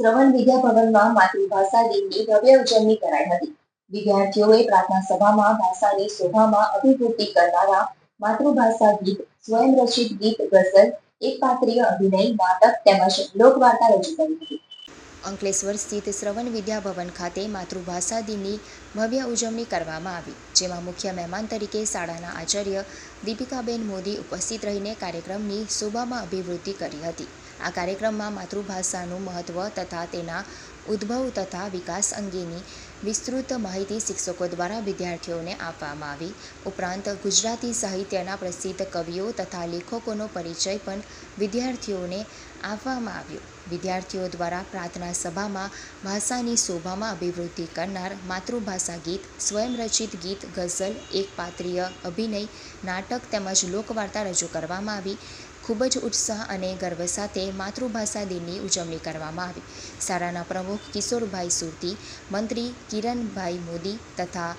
શ્રવણ વિદ્યાભવનમાં માતૃભાષા દિનની ભવ્ય ઉજવણી કરાઈ હતી. વિદ્યાર્થીઓએ પ્રાર્થના સભામાં ભાષાની શોભામાં અભિવૃદ્ધિ કરનારા માતૃભાષા ગીત, સ્વયં રચિત ગીત, ગઝલ, એકપાત્રીય અભિનય, નાટક તેમજ લોકવાર્તા રજૂ કરી હતી. અંકલેશ્વર સ્થિત શ્રવણ વિદ્યાભવન ખાતે માતૃભાષા દિનની ભવ્ય ઉજવણી કરવામાં આવી, જેમાં મુખ્ય મહેમાન તરીકે શાળાના આચાર્ય દીપિકાબેન મોદી ઉપસ્થિત રહીને કાર્યક્રમની શોભામાં અભિવૃદ્ધિ કરી હતી. આ કાર્યક્રમમાં માતૃભાષાનું મહત્ત્વ તથા તેના ઉદ્ભવ તથા વિકાસ અંગેની વિસ્તૃત માહિતી શિક્ષકો દ્વારા વિદ્યાર્થીઓને આપવામાં આવી. ઉપરાંત ગુજરાતી સાહિત્યના પ્રસિદ્ધ કવિઓ તથા લેખકોનો પરિચય પણ વિદ્યાર્થીઓને આપવામાં આવ્યો. વિદ્યાર્થીઓ દ્વારા પ્રાર્થના સભામાં ભાષાની શોભામાં અભિવૃદ્ધિ કરનાર માતૃભાષા ગીત સ્વયં રચિત ગીત, ગઝલ એકપાત્રીય અભિનય, નાટક તેમજ લોકવાર્તા રજૂ કરવામાં આવી. ખૂબ જ ઉત્સાહ અને ગર્વ સાથે માતૃભાષા દિનની ઉજવણી કરવામાં આવી. શાળાના પ્રમુખ કિશોરભાઈ સુરતી, મંત્રી કિરણભાઈ મોદી તથા